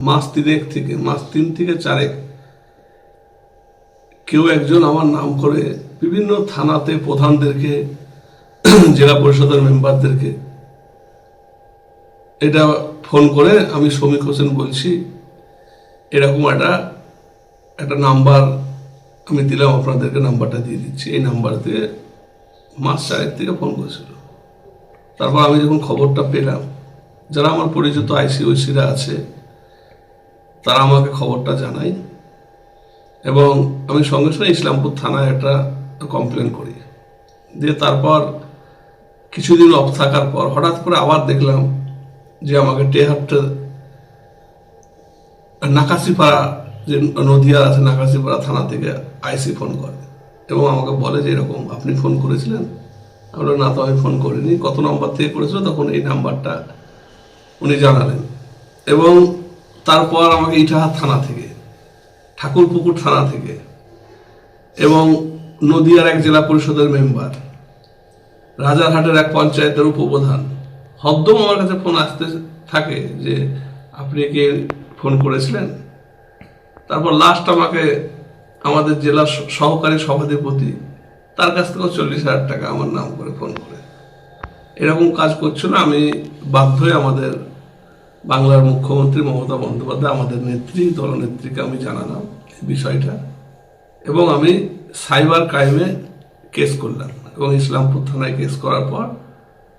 মাস তিনেক থেকে, মাস তিন থেকে চারেক কেউ একজন আমার নাম করে বিভিন্ন থানাতে প্রধানদেরকে, জেলা পরিষদের মেম্বারদেরকে এটা ফোন করে আমি শ্রমিক হোসেন বলছি, এরকম একটা একটা নাম্বার আমি দিলাম, আপনাদেরকে নাম্বারটা দিয়ে দিচ্ছি। এই নাম্বার থেকে মাস চারেক থেকে ফোন করেছিল। তারপর আমি যখন খবরটা পেলাম, যারা আমার পরিচিত আইসি ঐসিরা আছে তারা আমাকে খবরটা জানায়। এবং আমি সঙ্গে সঙ্গে ইসলামপুর থানায় একটা কমপ্লেন করি। দিয়ে তারপর কিছুদিন অফ থাকার পর হঠাৎ করে আবার দেখলাম যে আমাকে টেহাট্টে নাকাশিপাড়া যে নদিয়া আছে নাকাশিপাড়া থানা থেকে আইসি ফোন করে এবং আমাকে বলে যে এরকম আপনি ফোন করেছিলেন? আমি বললাম, না তো আমি ফোন করিনি। কত নম্বর থেকে করেছিল? তখন এই নাম্বারটা উনি জানালেন। এবং তারপর আমাকে ইটাহার থানা থেকে, ঠাকুরপুকুর থানা থেকে, এবং নদিয়ার এক জেলা পরিষদের মেম্বার, রাজারহাটের এক পঞ্চায়েতের উপপ্রধান হদ্দম আমার কাছে ফোন আসতে থাকে যে, আপনি কি ফোন করেছিলেন? তারপর লাস্ট আমাকে, আমাদের জেলার সহকারী সভাধিপতি, তার কাছ থেকেও চল্লিশ হাজার টাকা আমার নাম করে ফোন করে। এরকম কাজ করছিল, আমি বাধ্য হয়ে আমাদের বাংলার মুখ্যমন্ত্রী মমতা বন্দ্যোপাধ্যায়, আমাদের নেত্রী, দলনেত্রীকে আমি জানালাম এই বিষয়টা। এবং আমি সাইবার ক্রাইমে কেস করলাম এবং ইসলামপুর থানায় কেস করার পর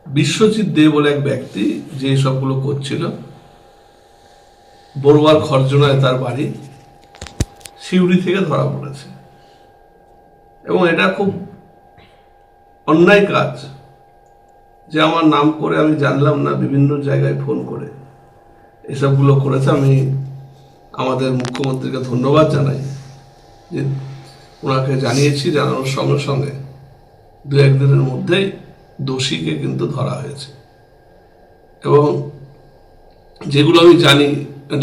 বিশ্বজিৎ দে বলে এক ব্যক্তি যে সবগুলো করছিল, বড়ুয়ার খরজনায় তার বাড়ি, সিউড়ি থেকে ধরা পড়েছে। এবং এটা খুব অন্যায় কাজ যে আমার নাম করে আমি জানলাম না, বিভিন্ন জায়গায় ফোন করে। এসবগুলো করেছে, আমি আমাদের মুখ্যমন্ত্রীকে ধন্যবাদ জানাই যে ওনাকে জানিয়েছি জানানোর সঙ্গে সঙ্গে দু একদিনের মধ্যেই দোষীকে কিন্তু ধরা হয়েছে। এবং যেগুলো আমি জানি,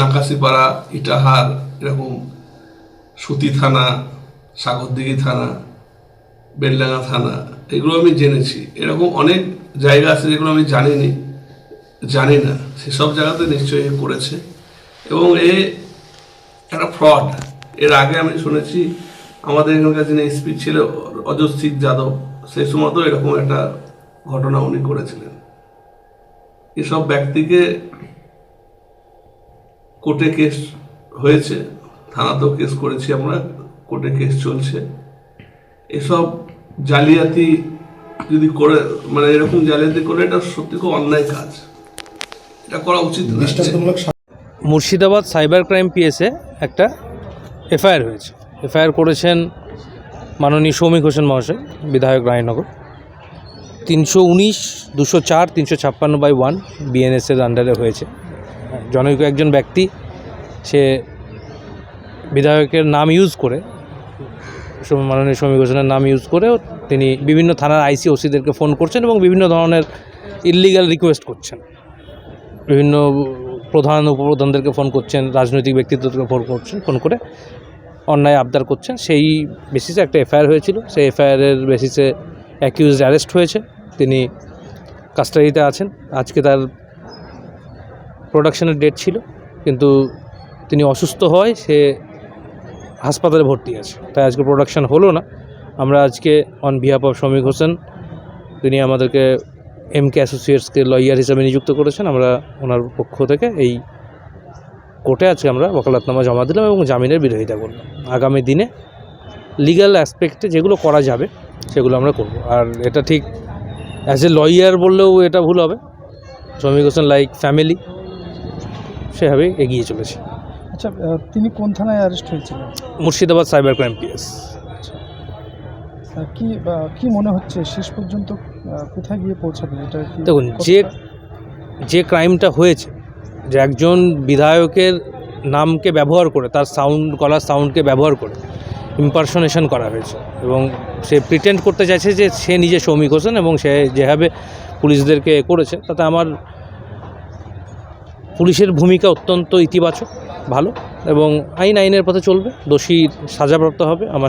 নাকাশিপাড়া, ইটাহার, এরকম সুতি থানা, সাগরদিঘি থানা, বেলডাঙ্গা থানা, এগুলো আমি জেনেছি। এরকম অনেক জায়গা আছে যেগুলো আমি জানিনি। জানি না সেসব জায়গাতে নিশ্চয়ই এ করেছে। এবং এ একটা ফ্রড এর আগে আমি শুনেছি, আমাদের এখানকার যিনি এসপি ছিল অজস্বিক যাদব সেই সময় তো এরকম একটা ঘটনা উনি করেছিলেন। এসব ব্যক্তিকে কোর্টে কেস হয়েছে, থানাতেও কেস করেছি আমরা, কোর্টে কেস চলছে। এসব জালিয়াতি যদি করে মানে এরকম জালিয়াতি করে, এটা সত্যি খুব অন্যায় কাজ। এটা করা উচিত মুর্শিদাবাদ সাইবার ক্রাইম পিএসে একটা এফআইআর হয়েছে। এফআইআর করেছেন মাননীয় সৌমিক হোসেন মহাশয় বিধায়ক রায়নগর। তিনশো উনিশ দুশো চার তিনশো ছাপ্পান্ন বাই ওয়ান বিএনএসের আন্ডারে হয়েছে। জনৈক একজন ব্যক্তি সে বিধায়কের নাম ইউজ করে সৌম- মাননীয় সৌমিক হোসেনের নাম ইউজ করেও তিনি বিভিন্ন থানার আইসি ওসিদেরকে ফোন করছেন এবং বিভিন্ন ধরনের ইলিগাল রিকোয়েস্ট করছেন। বিভিন্ন প্রধান উপপ্রধানদেরকে ফোন করছেন, রাজনৈতিক ব্যক্তিত্বদেরকে ফোন করছেন ফোন করে অন্যায় আবদার করছেন। সেই বেসিসে একটা এফআইআর হয়েছিল। সেই এফআইআরের বেসিসে অ্যাকিউজ অ্যারেস্ট হয়েছে। তিনি কাস্টাডিতে আছেন। আজকে তার প্রোডাকশনের ডেট ছিল। কিন্তু তিনি অসুস্থ হয়, সে হাসপাতালে ভর্তি আছে। তাই আজকে প্রোডাকশন হলো না। আমরা আজকে অন বিহাফ অফ শ্রমিক হোসেন তিনি আমাদেরকে এম কে অ্যাসোসিয়েটসকে লয়ার হিসাবে নিযুক্ত করেছেন। আমরা ওনার পক্ষ থেকে এই কোর্টে আজকে আমরা ওকালতনামা জমা দিলাম এবং জামিনের বিরোধিতা করলাম। আগামী দিনে লিগ্যাল অ্যাসপেক্টে যেগুলো করা যাবে সেগুলো আমরা করব। আর এটা ঠিক অ্যাজ এ লয়ার বললেও এটা ভুল হবে। শ্রমিক হোসেন লাইক ফ্যামিলি সেভাবেই এগিয়ে চলেছে। আচ্ছা তিনি কোন থানায় অ্যারেস্ট হয়েছিলেন? মুর্শিদাবাদ সাইবার ক্রাইম পিএস কি কি মনে হচ্ছে? শেষ পর্যন্ত কোথায় গিয়ে পৌঁছাবে? এটা দেখুন যে যে ক্রাইমটা হয়েছে যে একজন বিধায়কের নামকে ব্যবহার করে তার সাউন্ড গলার সাউন্ডকে ব্যবহার করে ইম্পারসনেশন করা হয়েছে এবং সে প্রিটেন্ড করতে চাইছে যে সে নিজে সৌমিক হোসেন এবং সে যেভাবে পুলিশদেরকে এ করেছে তাতে আমার পুলিশের ভূমিকা অত্যন্ত ইতিবাচক ভালো এবং আইন আইনের পথে চলবে দোষী সাজাপ্রাপ্ত হবে আমার